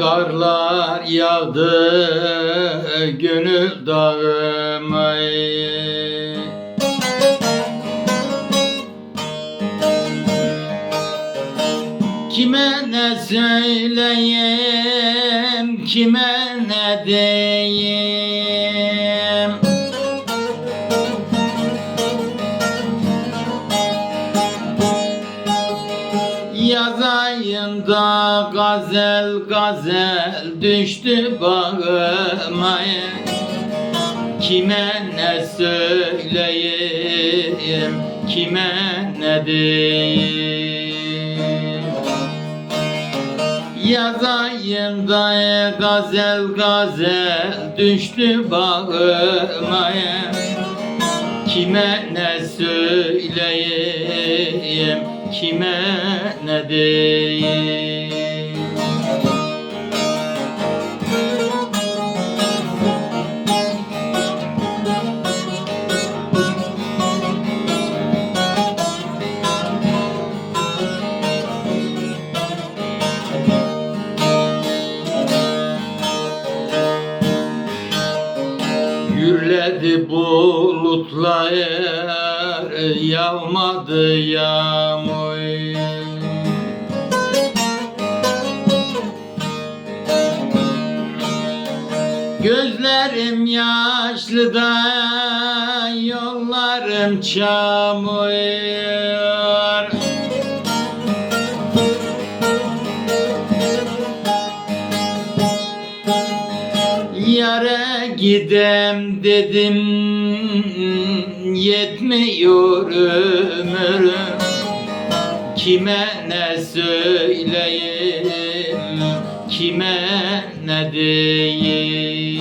Karlar yağdı gönül dağıma Kime ne söyleyeyim, kime ne diyeyim Yaz ayında gazel gazel düştü bağıma. Kime ne söyleyeyim, kime ne diyeyim? Yaz ayında gazel gazel düştü bağıma. Kime ne söyleyeyim, kime ne diyeyim Gürledi bulutlar yağmadı yağmur. Gözlerim yaşlı da yollarım çamur gidem dedim yetmiyor ömrüm. Kime ne söyleyeyim kime ne diyeyim?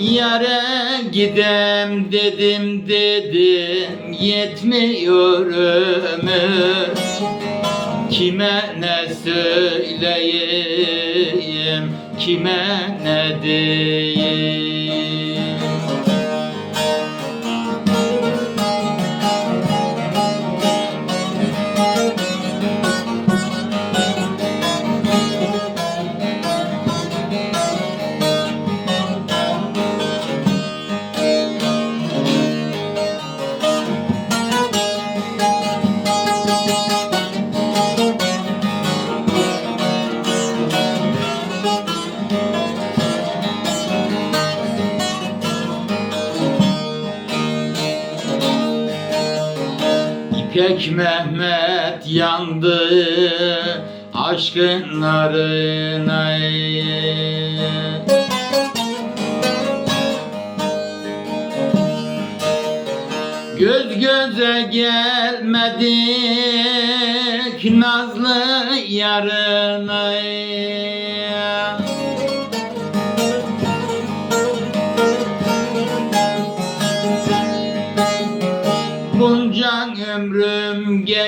Yara gidem dedim dedim yetmiyor ömür Kime ne söyleyeyim, kime ne diyeyim İpek Mehmet yandı aşkın narına. Göz göze gelmedik nazlı yarına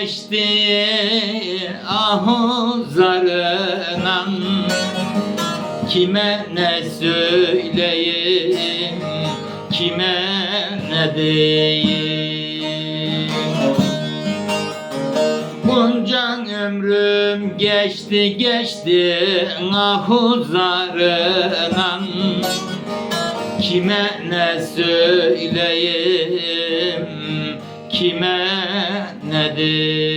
geçti ahu zarınan Kime ne söyleyeyim, kime ne diyeyim? Bunca ömrüm geçti geçti ahu zarınan Kime ne söyleyeyim, kime ne diyeyim